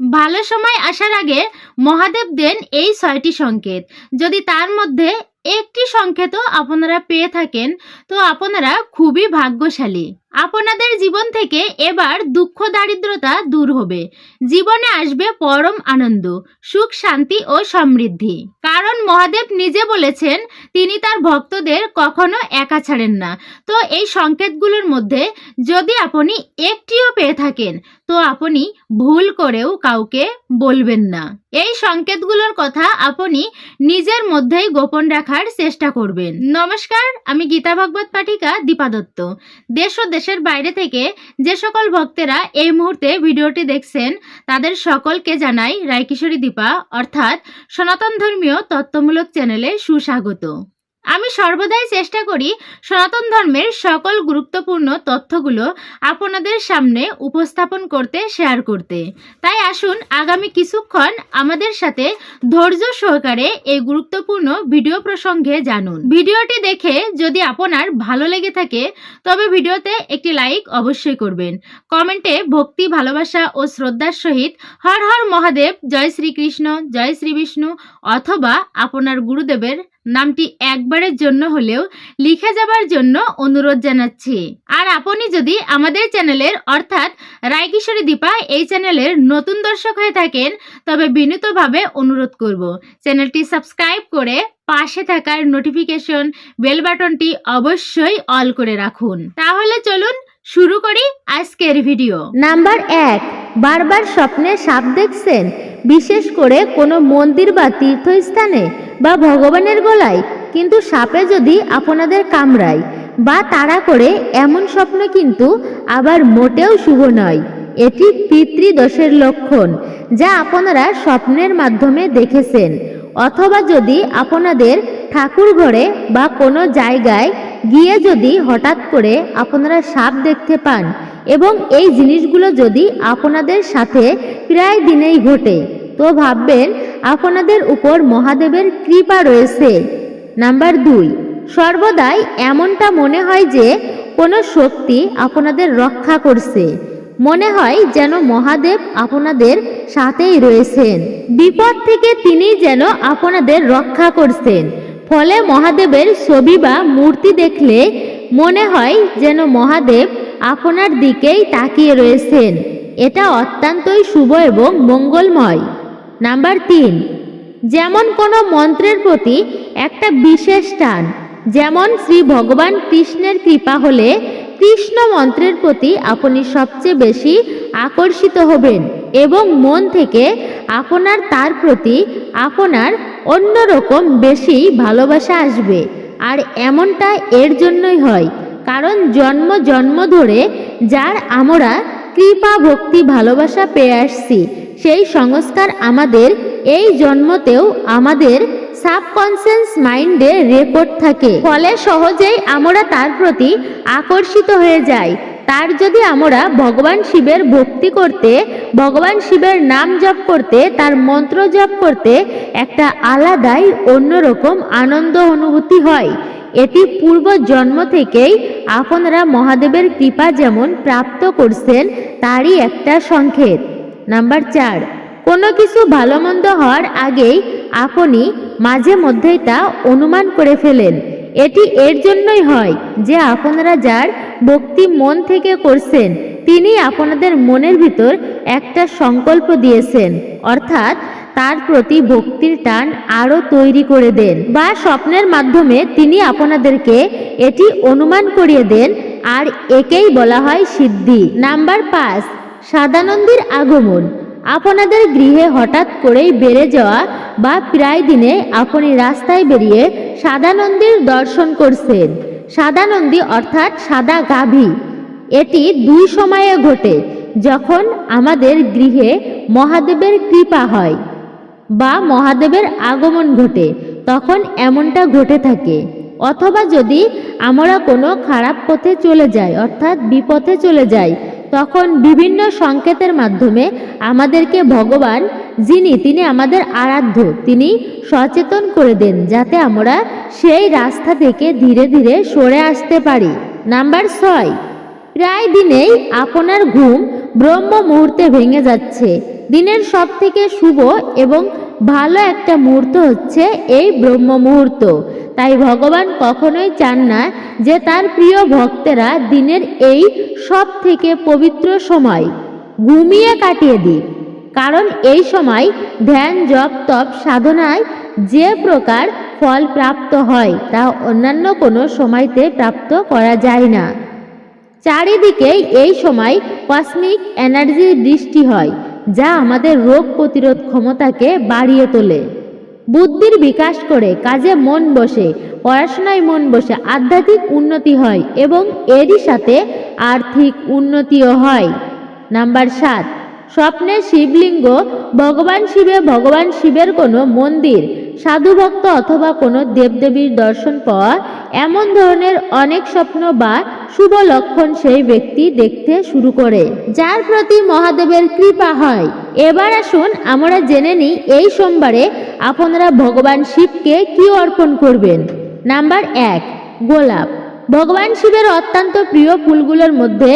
ভালো সময় আসার আগে মহাদেব দেন এই ছয়টি সংকেত। যদি তার মধ্যে একটি সংকেতও আপনারা পেয়ে থাকেন, তো আপনারা খুবই ভাগ্যশালী। আপনাদের জীবন থেকে এবার দুঃখ, দারিদ্রতা দূর হবে। জীবনে আসবে পরম আনন্দ, সুখ, শান্তি ও সমৃদ্ধি। কারণ মহাদেব নিজে বলেছেন, তিনি তার ভক্তদের কখনো একা ছাড়েন না। তো এই সংকেতগুলোর মধ্যে যদি আপনি একটিও পেয়ে থাকেন, তো আপনি ভুল করেও কাউকে বলবেন না। এই সংকেতগুলোর কথা আপনি নিজের মধ্যেই গোপন রাখার চেষ্টা করবেন। নমস্কার, আমি গীতা ভাগবত পাঠিকা দীপা দত্ত। দেশ ও দেশের বাইরে থেকে যে সকল ভক্তেরা এই মুহূর্তে ভিডিওটি দেখছেন, তাদের সকলকে জানাই রায়কিশোরী দীপা, অর্থাৎ সনাতন ধর্মীয় তত্ত্বমূলক চ্যানেলে সুস্বাগত। আমি সর্বদাই চেষ্টা করি সনাতন ধর্মের সকল গুরুত্বপূর্ণ তথ্যগুলো আপনাদের সামনে উপস্থাপন করতে শেয়ার করতে। তাই আসুন আগামী কিছুক্ষণ আমাদের সাথে ধৈর্য সহকারে এই গুরুত্বপূর্ণ ভিডিও প্রসঙ্গে জানুন। ভিডিওটি দেখে যদি আপনার ভালো লেগে থাকে, তবে ভিডিওতে একটি লাইক অবশ্যই করবেন। কমেন্টে ভক্তি, ভালোবাসা ও শ্রদ্ধার সহিত হর হর মহাদেব, জয় শ্রীকৃষ্ণ, জয় শ্রী বিষ্ণু অথবা আপনার গুরুদেবের নামটি একবারের জন্য হলেও লিখে যাবার জন্য অনুরোধ জানাচ্ছি। আর আপনি যদি আমাদের চ্যানেলের, অর্থাৎ রায়কিশোরী দীপা এই চ্যানেলের নতুন দর্শক হয়ে থাকেন, তবে বিনীতভাবে অনুরোধ করব, চ্যানেলটি সাবস্ক্রাইব করে পাশে থাকার নোটিফিকেশন বেল বাটনটি অবশ্যই অল করে রাখুন। তাহলে চলুন শুরু করি আজকের ভিডিও। নাম্বার এক, বারবার স্বপ্নে সাপ দেখছেন? বিশেষ করে কোনো মন্দির বা তীর্থস্থানে বা ভগবানের গলায়, কিন্তু সাপে যদি আপনাদের কামড়ায় বা তাড়া করে, এমন স্বপ্ন কিন্তু আবার মোটেও শুভ নয়। এটি পিতৃদোষের লক্ষণ, যা আপনারা স্বপ্নের মাধ্যমে দেখেছেন। অথবা যদি আপনাদের ঠাকুর ঘরে বা কোনো জায়গায় গিয়ে যদি হঠাৎ করে আপনারা সাপ দেখতে পান এবং এই জিনিসগুলো যদি আপনাদের সাথে প্রায় দিনেই ঘটে, তো ভাববেন আপনাদের উপর মহাদেবের কৃপা রয়েছে। নাম্বার দুই, সর্বদাই এমনটা মনে হয় যে কোনো শক্তি আপনাদের রক্ষা করছে। মনে হয় যেন মহাদেব আপনাদের সাথেই রয়েছেন। বিপদ থেকে তিনি যেন আপনাদের রক্ষা করছেন। ফলে মহাদেবের ছবি বা মূর্তি দেখলে মনে হয় যেন মহাদেব আপনার দিকেই তাকিয়ে রয়েছেন। এটা অত্যন্তই শুভ এবং মঙ্গলময়। নাম্বার তিন, যেমন কোনো মন্ত্রের প্রতি একটা বিশেষ টান, যেমন শ্রী ভগবান কৃষ্ণের কৃপা হলে কৃষ্ণ মন্ত্রের প্রতি আপনি সবচেয়ে বেশি আকর্ষিত হবেন এবং মন থেকে আপনার তার প্রতি আপনার অন্যরকম বেশি ভালোবাসা আসবে। আর এমনটা এর জন্যই হয়, কারণ জন্ম জন্ম ধরে যার আমরা কৃপা ভক্তি ভালোবাসা পেয়ে আসছি, সেই সংস্কার আমাদের এই জন্মতেও আমাদের সাবকনসিয়াস মাইন্ডে রেকর্ড থাকে। ফলে সহজেই আমরা তার প্রতি আকর্ষিত হয়ে যাই। তার যদি আমরা ভগবান শিবের ভক্তি করতে, ভগবান শিবের নাম জপ করতে, তার মন্ত্র জপ করতে একটা আলাদাই, অন্যরকম আনন্দ অনুভূতি হয়। এটি পূর্ব জন্ম থেকেই আপনারা মহাদেবের কৃপা যেমন প্রাপ্ত করছেন, তারই একটা সংকেত। নাম্বার চার, কোনো কিছু ভালো মন্দ হওয়ার আগেই আপনি মাঝে মধ্যেই তা অনুমান করে ফেলেন। এটি এর জন্যই হয় যে আপনারা যার ভক্তি মন থেকে করছেন। তিনি আপনাদের মনের ভিতর একটা সংকল্প দিয়েছেন, অর্থাৎ তার প্রতি ভক্তির টান আরও তৈরি করে দেন বা স্বপ্নের মাধ্যমে তিনি আপনাদেরকে এটি অনুমান করিয়ে দেন, আর একেই বলা হয় সিদ্ধি। নাম্বার পাঁচ, সাদানন্দীর আগমন। আপনাদের গৃহে হঠাৎ করেই বেড়ে যাওয়া বা প্রায় দিনে আপনি রাস্তায় বেরিয়ে সাদানন্দীর দর্শন করছেন। সাদানন্দী অর্থাৎ সাদা গাভী। এটি দুই সময়ে ঘটে, যখন আমাদের গৃহে মহাদেবের কৃপা হয় বা মহাদেবের আগমন ঘটে, তখন এমনটা ঘটে থাকে। অথবা যদি আমরা কোনো খারাপ পথে চলে যাই, অর্থাৎ বিপথে চলে যাই, তখন বিভিন্ন সংকেতের মাধ্যমে আমাদেরকে ভগবান যিনি, তিনি আমাদের আরাধ্য, তিনি সচেতন করে দেন যাতে আমরা সেই রাস্তা থেকে ধীরে ধীরে সরে আসতে পারি। নাম্বার ছয়, প্রায় দিনেই আপনার ঘুম ব্রহ্ম মুহূর্তে ভেঙে যাচ্ছে। দিনের সব থেকে শুভ এবং ভালো একটা মুহূর্ত হচ্ছে এই ব্রহ্ম মুহূর্ত। তাই ভগবান কখনোই চান না যে তার প্রিয় ভক্তেরা দিনের এই সব থেকে পবিত্র সময় ঘুমিয়ে কাটিয়ে দিক। কারণ এই সময় ধ্যান, জপ, তপ, সাধনায় যে প্রকার ফল প্রাপ্ত হয়, তা অন্যান্য কোনো সময়তে প্রাপ্ত করা যায় না। চারিদিকেই এই সময় কসমিক এনার্জির বৃষ্টি হয়, যা আমাদের রোগ প্রতিরোধ ক্ষমতাকে বাড়িয়ে তোলে। বুদ্ধির বিকাশ করে কাজে মন বসে, পড়াশোনায় মন বসে আধ্যাত্মিক উন্নতি হয় এবং এরই সাথে আর্থিক উন্নতিও হয়। নাম্বার সাত স্বপ্নে শিবলিঙ্গ, ভগবান শিবে, ভগবান শিবের কোনো মন্দির সাধুভক্ত অথবা কোনো দেবদেবীর দর্শন পাওয়া এমন ধরনের অনেক স্বপ্ন বা শুভ লক্ষণ সেই ব্যক্তি দেখতে শুরু করে। যার প্রতি মহাদেবের কৃপা হয়। এবার আসুন আমরা জেনে নিই এই সোমবারে আপনারা ভগবান শিবকে কি অর্পণ করবেন। নাম্বার এক, গোলাপ। ভগবান শিবের অত্যন্ত প্রিয় ফুলগুলোর মধ্যে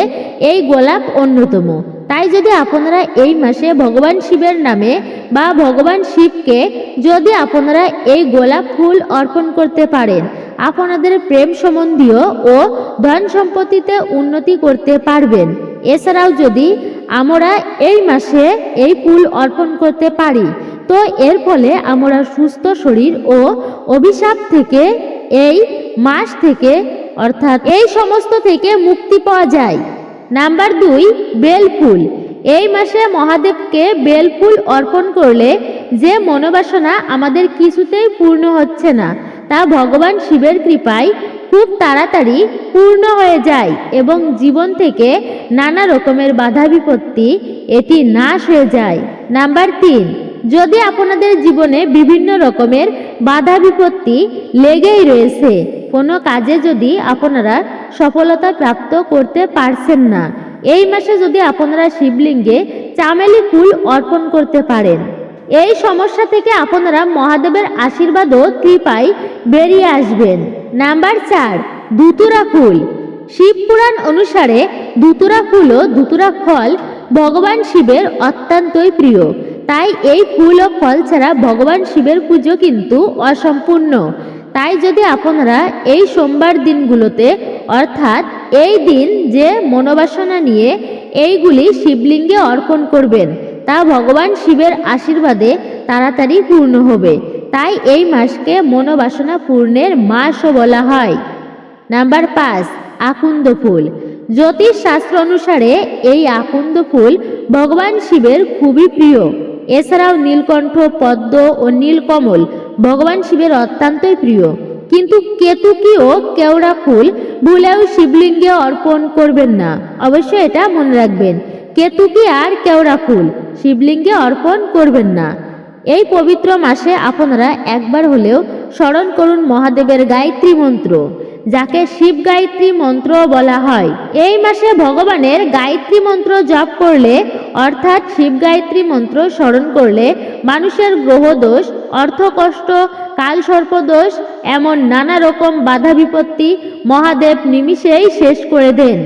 এই গোলাপ অন্যতম। তাই যদি আপনারা এই মাসে ভগবান শিবের নামে বা ভগবান শিবকে যদি আপনারা এই গোলাপ ফুল অর্পণ করতে পারেন, আপনাদের প্রেম সম্বন্ধীয় ও ধন সম্পত্তিতে উন্নতি করতে পারবেন। এছাড়াও যদি আমরা এই মাসে এই ফুল অর্পণ করতে পারি, তো এর ফলে আমরা সুস্থ শরীর ও অভিশাপ থেকে এই মাস থেকে, অর্থাৎ এই সমস্ত থেকে মুক্তি পাওয়া যায়। নাম্বার দুই, বেলফুল। এই মাসে মহাদেবকে বেলফুল অর্পণ করলে যে মনোবাসনা আমাদের কিছুতেই পূর্ণ হচ্ছে না, তা ভগবান শিবের কৃপায় খুব তাড়াতাড়ি পূর্ণ হয়ে যায় এবং জীবন থেকে নানা রকমের বাধা বিপত্তি এটি নাশ হয়ে যায়। নাম্বার তিন, যদি আপনাদের জীবনে বিভিন্ন রকমের বাধা বিপত্তি লেগেই রয়েছে কোনো কাজে যদি আপনারা সফলতা প্রাপ্ত করতে পারছেন না, এই মাসে যদি আপনারা শিবলিঙ্গে চামেলি ফুল অর্পণ করতে পারেন, এই সমস্যা থেকে আপনারা মহাদেবের আশীর্বাদ ও কৃপায় বেরিয়ে আসবেন। নাম্বার চার, দুতুরা ফুল। শিব পুরাণ অনুসারে দুতুরা ফুল ও দুতুরা ফল ভগবান শিবের অত্যন্তই প্রিয়। তাই এই ফুল ও ফল ছাড়া ভগবান শিবের পুজো কিন্তু অসম্পূর্ণ। তাই যদি আপনারা এই সোমবার দিনগুলোতে, অর্থাৎ এই দিন যে মনোবাসনা নিয়ে এইগুলি শিবলিঙ্গে অর্পণ করবেন, তা ভগবান শিবের আশীর্বাদে তাড়াতাড়ি পূর্ণ হবে। তাই এই মাসকে মনোবাসনা পূর্ণের মাসও বলা হয়। নাম্বার পাঁচ, আকুন্দ ফুল। জ্যোতিষ শাস্ত্র অনুসারে এই আকুন্দ ফুল ভগবান শিবের খুবই প্রিয়। এছাড়াও নীলকণ্ঠ, পদ্ম ও নীলকমল ভগবান শিবের অত্যন্তই প্রিয়। কিন্তু কেতুকি ও কেওড়া ফুল ভুলেও শিবলিঙ্গে অর্পণ করবেন না। অবশ্যই এটা মনে রাখবেন কেতুকি আর কেওড়া ফুল শিবলিঙ্গে অর্পণ করবেন না। এই পবিত্র মাসে আপনারা একবার হলেও স্মরণ করুন মহাদেবের গায়ত্রী মন্ত্র, যাকে শিব গায়ত্রী মন্ত্র বলা হয়। এই মাসে ভগবানের গায়ত্রী মন্ত্র জপ করলে অর্থাৎ শিব গায়ত্রী মন্ত্র স্মরণ করলে মানুষের গ্রহদোষ অর্থকষ্ট কালসর্পদোষ এমন নানা রকম বাধা বিপত্তি মহাদেব নিমিষেই শেষ করে দেন।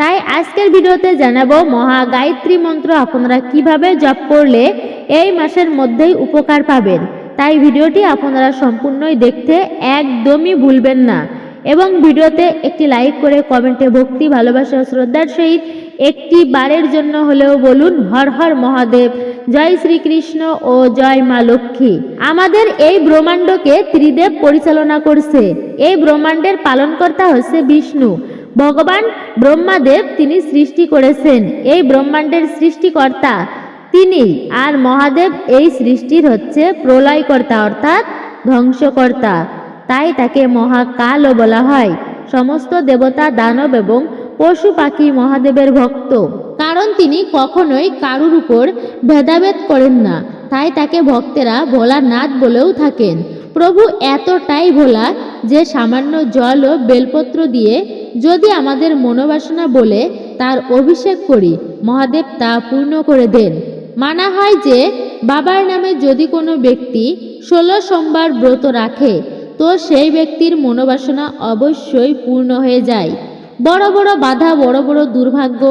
তাই আজকের ভিডিওতে জানাব মহা গায়ত্রী মন্ত্র আপনারা কীভাবে জপ করলে এই মাসের মধ্যেই উপকার পাবেন। তাই ভিডিওটি আপনারা সম্পূর্ণই দেখতে একদমই ভুলবেন না। এবং ভিডিওতে একটি লাইক করে কমেন্টে ভক্তি, ভালোবাসা, শ্রদ্ধার সহিত একটি বারের জন্য হলেও বলুন, হর হর মহাদেব, জয় শ্রীকৃষ্ণ ও জয় মা লক্ষ্মী। আমাদের এই ব্রহ্মাণ্ডকে ত্রিদেব পরিচালনা করছে। এই ব্রহ্মাণ্ডের পালনকর্তা হচ্ছে বিষ্ণু। ভগবান ব্রহ্মাদেব তিনি সৃষ্টি করেছেন। এই ব্রহ্মাণ্ডের সৃষ্টিকর্তা তিনি আর মহাদেব এই সৃষ্টির হচ্ছে প্রলয়কর্তা অর্থাৎ ধ্বংসকর্তা। তাই তাকে মহাকালও বলা হয়। সমস্ত দেবতা, দানব এবং পশু পাখি মহাদেবের ভক্ত। কারণ তিনি কখনোই কারুর উপর ভেদাভেদ করেন না। তাই তাকে ভক্তেরা ভোলানাথ বলেও থাকেন। প্রভু, এতটাই ভোলা যে সামান্য জল ও বেলপত্র দিয়ে যদি আমাদের মনোবাসনা বলে তার অভিষেক করি, মহাদেব তা পূর্ণ করে দেন। মানা হয় যে, বাবার নামে যদি কোনো ব্যক্তি ষোলো সোমবার ব্রত রাখে, তো সেই ব্যক্তির মনোবাসনা অবশ্যই পূর্ণ হয়ে যায়। বড় বড় বাধা, বড় বড় দুর্ভাগ্য,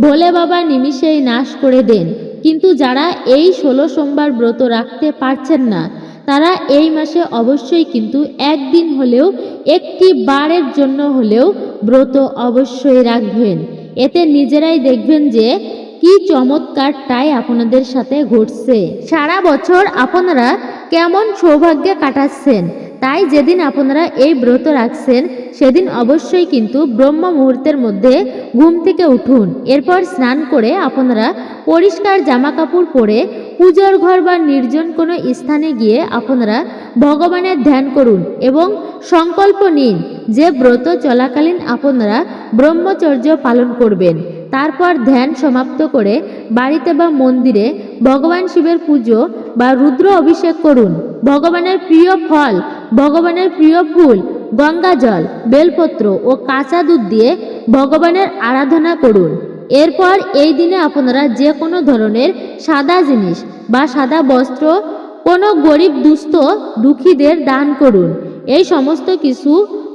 ভোলে বাবা নিমিষেই নাশ করে দেন। কিন্তু যারা এই ষোলো সোমবার ব্রত রাখতে পারছেন না, তারা এই মাসে অবশ্যই কিন্তু একদিন হলেও, একটি বারের জন্য হলেও ব্রত অবশ্যই রাখবেন। এতে নিজেরাই দেখবেন যে, কি চমৎকারটাই আপনাদের সাথে ঘটছে। সারা বছর আপনারা কেমন সৌভাগ্যে কাটাচ্ছেন তাই যেদিন আপনারা এই ব্রত রাখছেন, সেদিন অবশ্যই কিন্তু ব্রহ্ম মুহূর্তের মধ্যে ঘুম থেকে উঠুন। এরপর স্নান করে আপনারা পরিষ্কার জামা কাপড় পরে পূজার ঘর বা নির্জন কোনো স্থানে গিয়ে আপনারা ভগবানের ধ্যান করুন এবং সংকল্প নিন যে ব্রত চলাকালীন আপনারা ব্রহ্মচর্য পালন করবেন। তারপর ধ্যান সমাপ্ত করে বাড়িতে বা মন্দিরে ভগবান শিবের পুজো বা রুদ্র অভিষেক করুন। ভগবানের প্রিয় ফল, ভগবানের প্রিয় ফুল, গঙ্গা জল, বেলপত্র ও কাঁচা দুধ দিয়ে ভগবানের আরাধনা করুন। এরপর এই দিনে আপনারা যে কোনো ধরনের সাদা জিনিস বা সাদা বস্ত্র, কোনো গরিব দুস্থ দুঃখীদের দান করুন। এই সমস্ত কিছু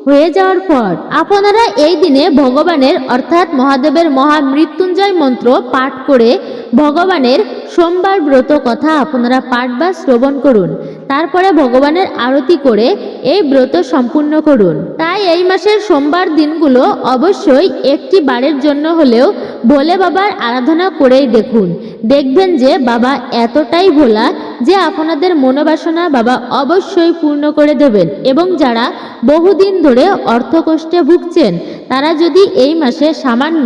হয়ে যাওয়ার পর আপনারা এই দিনে ভগবানের, অর্থাৎ মহাদেবের মহা মৃত্যুঞ্জয় মন্ত্র পাঠ করে ভগবানের সোমবার ব্রত কথা আপনারা পাঠ বা শ্রবণ করুন। তারপরে ভগবানের আরতি করে এই ব্রত সম্পূর্ণ করুন। তাই এই মাসের সোমবার দিনগুলো অবশ্যই একটি বারের জন্য হলেও ভোলে বাবার আরাধনা করেই দেখুন। দেখবেন যে বাবা এতটাই ভোলা যে আপনাদের মনোবাসনা বাবা অবশ্যই পূর্ণ করে দেবেন এবং যারা বহুদিন ধরে অর্থকষ্টে ভুগছেন, তারা যদি এই মাসে সামান্য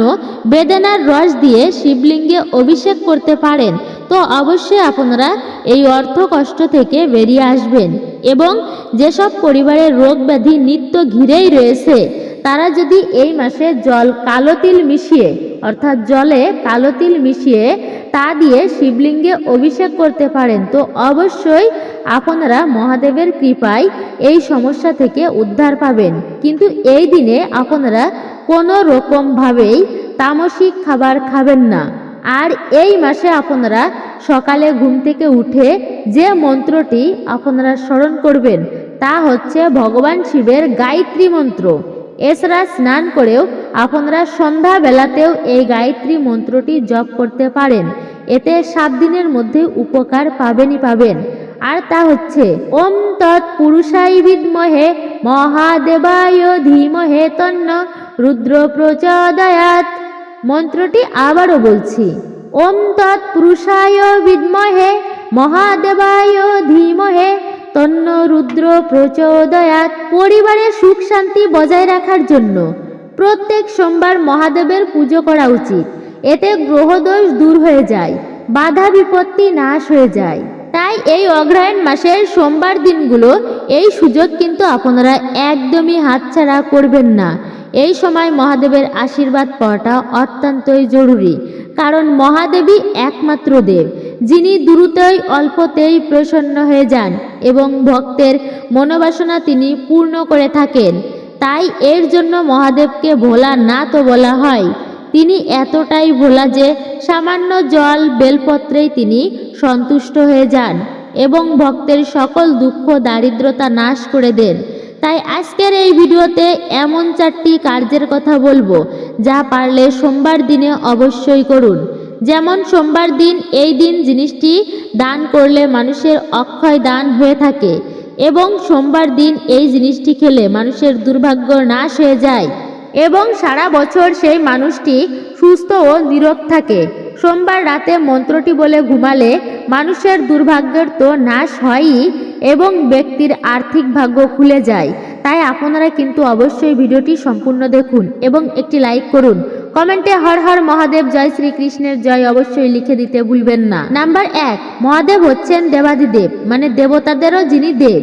বেদানার রস দিয়ে শিবলিঙ্গে অভিষেক করতে পারেন তো অবশ্যই আপনারা এই অর্থ কষ্ট থেকে বেরিয়ে আসবেন এবং যেসব পরিবারের রোগ ব্যাধি নিত্য ঘিরেই রয়েছে, তারা যদি এই মাসে জল কালো তিল মিশিয়ে, অর্থাৎ জলে কালো তিল মিশিয়ে তা দিয়ে শিবলিঙ্গে অভিষেক করতে পারেন, তো অবশ্যই আপনারা মহাদেবের কৃপায় এই সমস্যা থেকে উদ্ধার পাবেন। কিন্তু এই দিনে আপনারা কোনো রকমভাবেই তামসিক খাবার খাবেন না। আর এই মাসে আপনারা সকালে ঘুম থেকে উঠে যে মন্ত্রটি আপনারা স্মরণ করবেন, তা হচ্ছে ভগবান শিবের গায়ত্রী মন্ত্র। এছাড়া স্নান করেও আপনারা সন্ধ্যাবেলাতেও এই গায়ত্রী মন্ত্রটি জপ করতে পারেন। এতে সাত দিনের মধ্যে উপকার পাবেনই পাবেন। আর তা হচ্ছে, ওম তৎ পুরুষাই বিদ্মহে, মহাদেবায় ধীমহে তন্ন, রুদ্র প্রচোদয়াত মন্ত্রটি আবারও বলছি, ওম তৎ পুরুষায় বিদ্মহে, মহাদেবায় ধীমহে, তন্ন রুদ্র প্রচোদয়াত পরিবারের সুখ শান্তি বজায় রাখার জন্য প্রত্যেক সোমবার মহাদেবের পুজো করা উচিত। এতে গ্রহদোষ দূর হয়ে যায়, বাধা বিপত্তি নাশ হয়ে যায়। তাই এই অগ্রহায়ণ মাসের সোমবার দিনগুলো এই সুযোগ কিন্তু আপনারা একদমই হাতছাড়া করবেন না। এই সময় মহাদেবের আশীর্বাদ পাওয়াটা অত্যন্তই জরুরি, কারণ মহাদেবী একমাত্র দেব, যিনি দ্রুতই অল্পতেই প্রসন্ন হয়ে যান এবং ভক্তের মনোবাসনা তিনি পূর্ণ করে থাকেন। তাই এর জন্য মহাদেবকে ভোলা না তো বলা হয়। তিনি এতটাই ভোলা যে সামান্য জল বেলপত্রেই তিনি সন্তুষ্ট হয়ে যান এবং ভক্তের সকল দুঃখ দারিদ্রতা নাশ করে দেন। তাই আজকের এই ভিডিওতে এমন চারটি কার্যের কথা বলব, যা পারলে সোমবার দিনে অবশ্যই করুন। যেমন সোমবার দিন এই দিন জিনিসটি দান করলে মানুষের অক্ষয় দান হয়ে থাকে এবং সোমবার দিন এই জিনিসটি খেলে মানুষের দুর্ভাগ্য নাশ হয়ে যায় এবং সারা বছর সেই মানুষটি সুস্থ ও নীরব থাকে। সোমবার রাতে মন্ত্রটি বলে ঘুমালে মানুষের দুর্ভাগ্যের তো নাশ হয়ই এবং ব্যক্তির আর্থিক ভাগ্য খুলে যায়। তাই আপনারা কিন্তু অবশ্যই ভিডিওটি সম্পূর্ণ দেখুন এবং একটি লাইক করুন। কমেন্টে হর হর মহাদেব, জয় শ্রীকৃষ্ণের জয় অবশ্যই লিখে দিতে ভুলবেন না। নাম্বার এক, মহাদেব হচ্ছেন দেবাদিদেব মানে দেবতাদেরও যিনি দেব।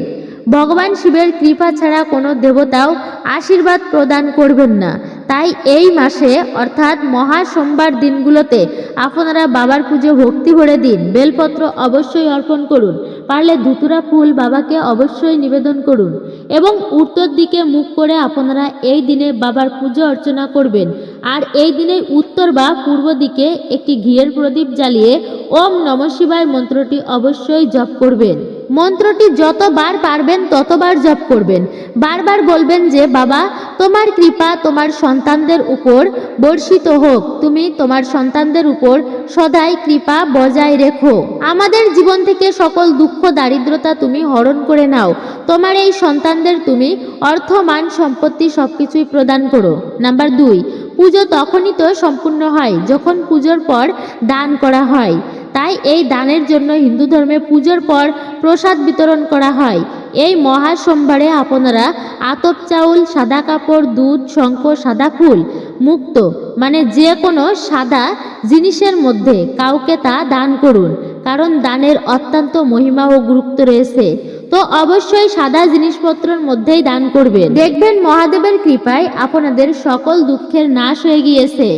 ভগবান শিবের কৃপা ছাড়া কোনো দেবতাও আশীর্বাদ প্রদান করবেন না। তাই এই মাসে, অর্থাৎ মহা সোমবার দিনগুলোতে, আপনারা বাবার পুজো ভক্তি ভরে দিন। বেলপত্র অবশ্যই অর্পণ করুন। পারলে ধুতুরা ফুল বাবাকে অবশ্যই নিবেদন করুন। এবং উত্তর দিকে মুখ করে আপনারা এই দিনে বাবার পুজো অর্চনা করবেন। আর এই দিনে উত্তর বা পূর্ব দিকে একটি ঘিয়ের প্রদীপ জ্বালিয়ে ওম নম শিবায় মন্ত্রটি অবশ্যই জপ করবেন। মন্ত্রটি যতবার পারবেন, ততবার জপ করবেন। বারবার বলবেন যে, বাবা, তোমার কৃপা তোমার সন্তানদের উপর বর্ষিত হোক। তুমি তোমার সন্তানদের উপর সদাই কৃপা বজায় রেখো। আমাদের জীবন থেকে সকল দুঃখ, দারিদ্রতা তুমি হরণ করে নাও। তোমার এই সন্তানদের তুমি অর্থ, মান, সম্পত্তি সবকিছুই প্রদান করো। নাম্বার দুই, পুজো তখনই তো সম্পূর্ণ হয়, যখন পুজোর পর দান করা হয়। তাই এই দানের জন্য হিন্দু ধর্মে পুজোর পর প্রসাদ বিতরণ করা হয়। এই মহা সোমবারে আপনারা আতপ চাউল, সাদা কাপড়, দুধ, শঙ্খ, সাদা ফুল, মুক্ত মানে যে কোনো সাদা জিনিসের মধ্যে কাউকে তা দান করুন, কারণ দানের অত্যন্ত মহিমা ও গুরুত্ব রয়েছে। তো অবশ্যই সাদা জিনিসপত্রের মধ্যেই দান করবেন। দেখবেন মহাদেবের কৃপায় আপনাদের সকল দুঃখের নাশ হয়ে গিয়েছে।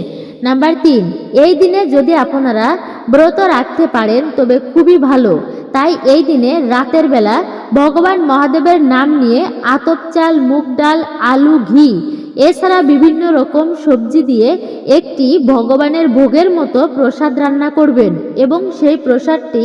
নাম্বার তিন, এই দিনে যদি আপনারা ব্রত রাখতে পারেন, তবে খুবই ভালো। তাই এই দিনে রাতের বেলা ভগবান মহাদেবের নাম নিয়ে আতপ চাল মুগ ডাল আলু, ঘি এছাড়া বিভিন্ন রকম সবজি দিয়ে একটি ভগবানের ভোগের মতো প্রসাদ রান্না করবেন এবং সেই প্রসাদটি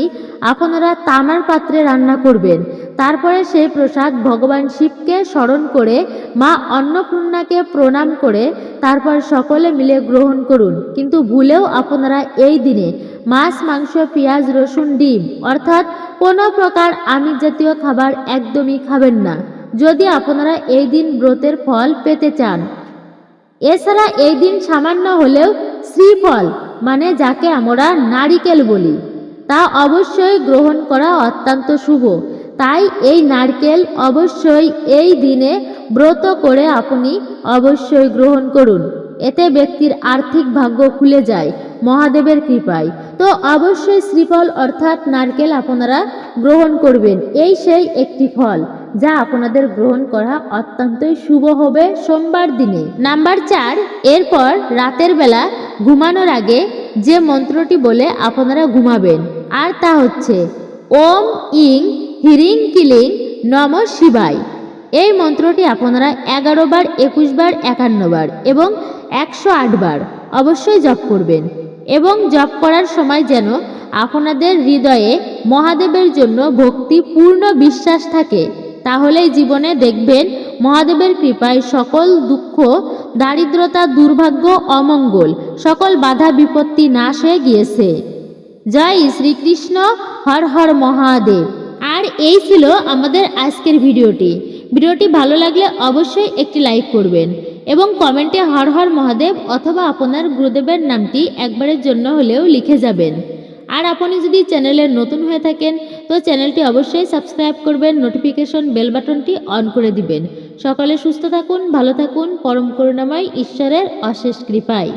আপনারা তামার পাত্রে রান্না করবেন। তারপরে সেই প্রসাদ ভগবান শিবকে স্মরণ করে মা অন্নপূর্ণাকে প্রণাম করে তারপর সকলে মিলে গ্রহণ করুন। কিন্তু ভুলেও আপনারা এই দিনে মাছ, মাংস, পেঁয়াজ, রসুন, ডিম অর্থাৎ কোনো প্রকার আমিষ জাতীয় খাবার একদমই খাবেন না। যদি আপনারা এই দিন ব্রতের ফল পেতে চান। এছাড়া এই দিন সামান্য হলেও শ্রীফল মানে যাকে আমরা নারিকেল বলি, তা অবশ্যই গ্রহণ করা অত্যন্ত শুভ। তাই এই নারকেল অবশ্যই এই দিনে ব্রত করে আপনি অবশ্যই গ্রহণ করুন। এতে ব্যক্তির আর্থিক ভাগ্য খুলে যায়, মহাদেবের কৃপায়। তো অবশ্যই শ্রীফল অর্থাৎ নারকেল আপনারা গ্রহণ করবেন। এই সেই একটি ফল যা আপনাদের গ্রহণ করা অত্যন্তই শুভ হবে সোমবার দিনে। নাম্বার চার, এরপর রাতের বেলা ঘুমানোর আগে যে মন্ত্রটি বলে আপনারা ঘুমাবেন, আর তা হচ্ছে, ওম ইং হিরিং কিলিং নম শিবায়। এই মন্ত্রটি আপনারা এগারো বার, একুশ বার, একান্ন বার এবং একশো আট বার অবশ্যই জপ করবেন এবং জপ করার সময় যেন আপনাদের হৃদয়ে মহাদেবের জন্য ভক্তি পূর্ণ বিশ্বাস থাকে, তাহলেই জীবনে দেখবেন মহাদেবের কৃপায় সকল দুঃখ, দারিদ্রতা, দুর্ভাগ্য, অমঙ্গল, সকল বাধা বিপত্তি নাশ হয়ে গিয়েছে। জয় শ্রীকৃষ্ণ, হর হর মহাদেব। আর এই ছিল আমাদের আজকের ভিডিওটি। ভিডিওটি ভালো লাগলে অবশ্যই একটি লাইক করবেন। এবং কমেন্টে হর হর মহাদেব অথবা আপনার গুরুদেবের নামটি একবারের জন্য হলেও লিখে যাবেন। আর আপনি যদি চ্যানেলের নতুন হয়ে থাকেন, তো চ্যানেলটি অবশ্যই সাবস্ক্রাইব করবেন, নোটিফিকেশন বেল বাটনটি অন করে দিবেন। সকালে সুস্থ থাকুন, ভালো থাকুন, পরম করুণাময়, ঈশ্বরের অশেষ কৃপায়।